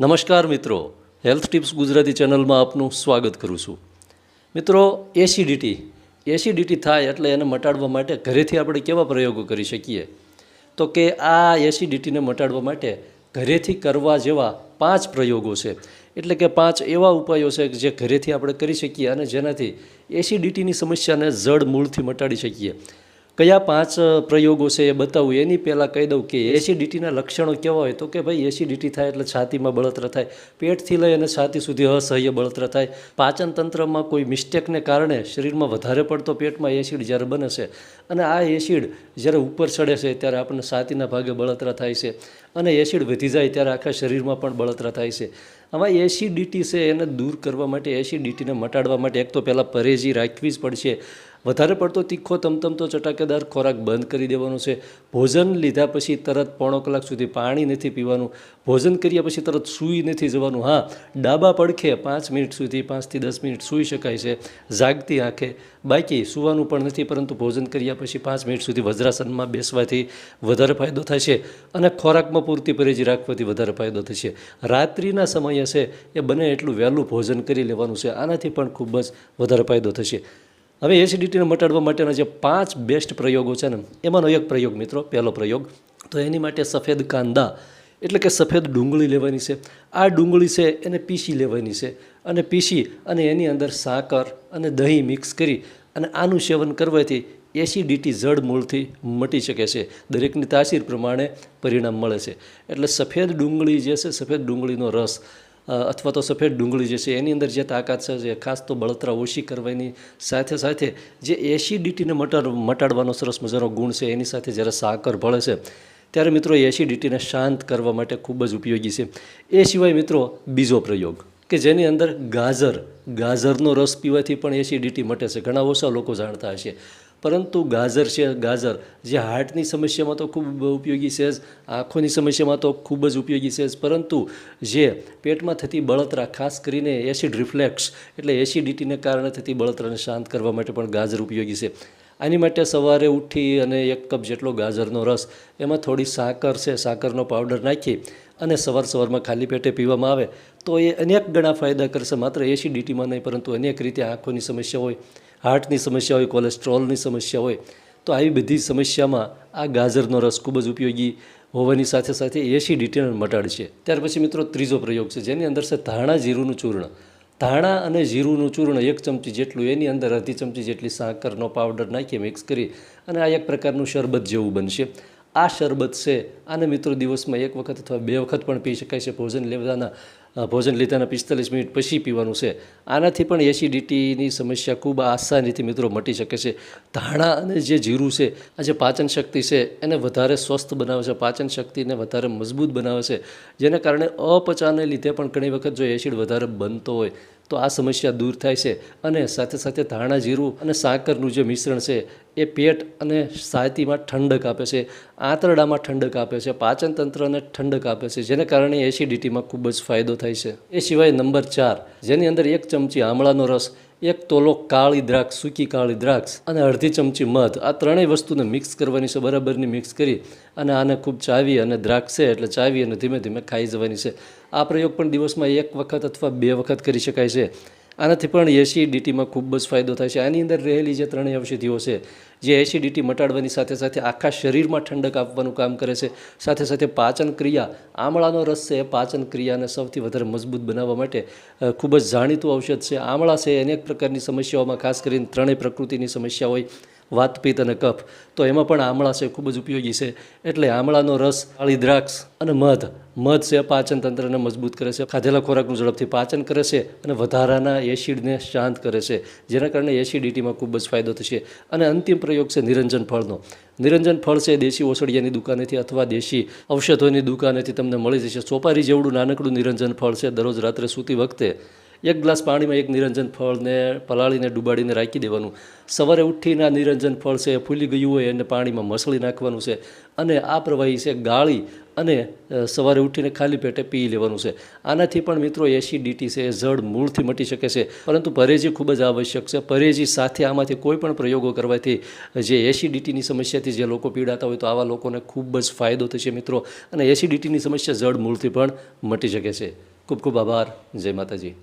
નમસ્કાર મિત્રો. Health tips Gujarati ચેનલમાં આપનું સ્વાગત કરું છું. મિત્રો એસિડિટી એસિડિટી થાય એટલે એને મટાડવા માટે ઘરેથી આપણે કેવા પ્રયોગો કરી શકીએ? તો કે આ એસિડિટીને મટાડવા માટે ઘરેથી કરવા જેવા પાંચ પ્રયોગો છે. એટલે કે પાંચ એવા ઉપાયો છે જે ઘરેથી આપણે કરી શકીએ અને જેનાથી એસિડિટીની સમસ્યાને જડ મૂળથી મટાડી શકીએ. કયા પાંચ પ્રયોગો છે એ બતાવું? એની પહેલાં કહી દઉં કે એસિડિટીના લક્ષણો કેવા હોય તો કે ભાઈ એસિડિટી થાય એટલે છાતીમાં બળતરા થાય. પેટથી લઈ અને છાતી સુધી અસહ્ય બળતરા થાય. પાચન તંત્રમાં કોઈ મિસ્ટેકને કારણે શરીરમાં વધારે પડતો પેટમાં એસિડ જ્યારે બને છે અને આ એસિડ જ્યારે ઉપર ચડે છે ત્યારે આપણને છાતીના ભાગે બળતરા થાય છે અને એસિડ વધી જાય ત્યારે આખા શરીરમાં પણ બળતરા થાય છે. આમાં એસિડિટી છે એને દૂર કરવા માટે એસિડિટીને મટાડવા માટે એક તો પહેલાં પરેજી રાખવી જ પડશે. વધારે પડતો તીખો તમતમતો ચટાકેદાર ખોરાક બંધ કરી દેવાનો છે. ભોજન લીધા પછી તરત પોણો કલાક સુધી પાણી નથી પીવાનું. ભોજન કર્યા પછી તરત સૂઈ નથી જવાનું. હા, ડાબા પડખે પાંચ મિનિટ સુધી, પાંચથી દસ મિનિટ સૂઈ શકાય છે. જાગતી આંખે બાકી સૂવાનું પણ નથી, પરંતુ ભોજન કર્યા પછી પાંચ મિનિટ સુધી વજ્રાસનમાં બેસવાથી વધારે ફાયદો થશે અને ખોરાકમાં પૂરતી પરેજી રાખવાથી વધારે ફાયદો થશે. રાત્રિના સમયે છે એ બને એટલું વહેલું ભોજન કરી લેવાનું છે, આનાથી પણ ખૂબ જ વધારે ફાયદો થશે. હવે એસિડિટીને મટાડવા માટેના જે પાંચ બેસ્ટ પ્રયોગો છે ને, એમાંનો એક પ્રયોગ મિત્રો, પહેલો પ્રયોગ, તો એની માટે સફેદ કાંદા એટલે કે સફેદ ડુંગળી લેવાની છે. આ ડુંગળી છે, એને પીસી લેવાની છે. અને પીસી અને એની અંદર સાકર અને દહીં મિક્સ કરી અને આનું સેવન કરવાથી એસિડિટી જડ મૂળથી મટી શકે છે. દરેકની તાસીર પ્રમાણે પરિણામ મળે છે. એટલે સફેદ ડુંગળી જે છે, સફેદ ડુંગળીનો રસ અથવા તો સફેદ ડુંગળી જે છે, એની અંદર જે તાકાત છે ખાસ તો બળતરા ઓછી કરવાની સાથે સાથે જે એસિડિટીને મટાડ, મટાડવાનો સરસ મજાનો ગુણ છે, એની સાથે જ્યારે સાકર ભળે છે ત્યારે મિત્રો એસિડિટીને શાંત કરવા માટે ખૂબ જ ઉપયોગી છે. એ સિવાય મિત્રો બીજો પ્રયોગ કે જેની અંદર ગાજર, ગાજરનો રસ પીવાથી પણ એસિડિટી મટે છે. ઘણા ઓછા લોકો જાણતા હશે. પરંતુ ગાજર છે, ગાજર જે હાર્ટની સમસ્યામાં તો ખૂબ ઉપયોગી છે જ, આંખોની સમસ્યામાં તો ખૂબ જ ઉપયોગી છે જ. પરંતુ જે પેટમાં થતી બળતરા, ખાસ કરીને એસિડ રિફ્લેક્સ, એટલે એસિડિટીને કારણે થતી બળતરાને શાંત કરવા માટે પણ ગાજર ઉપયોગી છે. આની માટે સવારે ઉઠી અને એક કપ જેટલો ગાજરનો રસ, એમાં થોડી સાકર છે, સાકરનો પાવડર નાખી અને સવાર સવારમાં ખાલી પેટે પીવામાં આવે, તો એ અનેક ગણા ફાયદા કરશે. માત્ર એસિડિટીમાં નહીં, પરંતુ અનેક રીતે આંખોની સમસ્યા હોય હાર્ટની સમસ્યા હોય કોલેસ્ટ્રોલની સમસ્યા હોય, તો આવી બધી સમસ્યામાં આ ગાજરનો રસ ખૂબ જ ઉપયોગી હોવાની સાથે સાથે એસિડિટીને મટાડશે. ત્યાર પછી મિત્રો ત્રીજો પ્રયોગ છે, જેની અંદર છે ધાણા જીરુંનું ચૂર્ણ. ધાણા અને જીરુંનું ચૂર્ણ એક ચમચી જેટલું, એની અંદર અડધી ચમચી જેટલી સાકરનો પાવડર નાખી મિક્સ કરી અને આ એક પ્રકારનું શરબત જેવું બનશે. આ શરબત છે. આને મિત્રો દિવસમાં એક વખત અથવા બે વખત પણ પી શકાય છે. ભોજન લેવાના ભોજન લીધાના પિસ્તાલીસ મિનિટ પછી પીવાનું છે. આનાથી પણ એસિડિટીની સમસ્યા ખૂબ આસાનીથી મિત્રો મટી શકે છે. ધાણા અને જે જીરું છે, આ જે પાચન શક્તિ છે, એને વધારે સ્વસ્થ બનાવે છે. પાચન શક્તિને વધારે મજબૂત બનાવે છે. જેને કારણે અપચાને લીધે પણ ઘણી વખત જો એસિડ વધારે બનતો હોય તો આ સમસ્યા દૂર થાય છે અને સાથે સાથે ધાણા જીરું અને સાકરનું જે મિશ્રણ છે, એ પેટ અને સાયતીમાં ઠંડક આપે છે, આંતરડામાં ઠંડક આપે છે, પાચન તંત્રને ઠંડક આપે છે, જેને કારણે એસિડિટીમાં ખૂબ જ ફાયદો થાય છે. એ સિવાય નંબર ચાર, જેની અંદર એક ચમચી આમળાનો રસ એક તોલો કાળી દ્રાક્ષ, સૂકી કાળી દ્રાક્ષ અને અડધી ચમચી મધ. આ ત્રણેય વસ્તુને મિક્સ કરવાની છે, બરાબરની મિક્સ કરી અને આને ખૂબ ચાવી અને દ્રાક્ષ એટલે ચાવી અને ધીમે ધીમે ખાઈ જવાની છે. આ પ્રયોગ પણ દિવસમાં એક વખત અથવા બે વખત કરી શકાય છે. આનાથી પણ એસિડિટીમાં ખૂબ જ ફાયદો થાય છે. આની અંદર રહેલી જે ત્રણેય ઔષધિઓ છે, જે એસિડિટી મટાડવાની સાથે સાથે આખા શરીરમાં ઠંડક આપવાનું કામ કરે છે. સાથે સાથે પાચન ક્રિયા, આમળાનો રસ છે એ પાચન ક્રિયાને સૌથી વધારે મજબૂત બનાવવા માટે ખૂબ જ જાણીતું ઔષધ છે. આમળા છે અનેક પ્રકારની સમસ્યાઓમાં, ખાસ કરીને ત્રણેય પ્રકૃતિની સમસ્યા હોય વાતપિત્ત અને કફ. તો એમાં પણ આમળા છે, ખૂબ જ ઉપયોગી છે. એટલે આમળાનો રસ, કાળી દ્રાક્ષ અને મધ. મધ છે, પાચન તંત્રને મજબૂત કરે છે. ખાધેલા ખોરાકનું ઝડપથી પાચન કરે છે અને વધારાના એસિડને શાંત કરે છે, જેના કારણે એસિડિટીમાં ખૂબ જ ફાયદો થશે. અને અંતિમ પ્રયોગ છે નિરંજન ફળનો. નિરંજન ફળ છે દેશી ઓસડિયાની દુકાનેથી અથવા દેશી ઔષધોની દુકાનેથી તમને મળી જશે. સોપારી જેવડું નાનકડું નિરંજન ફળ છે, દરરોજ રાત્રે સૂતી વખતે. એક ગ્લાસ પાણીમાં એક નિરંજન ફળને, પલાળીને ડુબાડીને રાખી દેવાનું. સવારે ઉઠીને આ નિરંજન ફળ છે એ ફૂલી ગયું હોય એને પાણીમાં મસળી નાખવાનું છે અને આ પ્રવાહી છે ગાળી અને સવારે ઉઠીને ખાલી પેટે પી લેવાનું છે. આનાથી પણ મિત્રો એસિડિટી છે એ જડ મૂળથી મટી શકે છે. પરંતુ પરેજી ખૂબ જ આવશ્યક છે. પરેજી સાથે આમાંથી કોઈ પણ પ્રયોગો કરવાથી જે એસિડિટીની સમસ્યાથી જે લોકો પીડાતા હોય તો આવા લોકોને ખૂબ જ ફાયદો થશે મિત્રો. અને એસિડિટીની સમસ્યા જડ મૂળથી પણ મટી શકે છે. ખૂબ ખૂબ આભાર. જય માતાજી.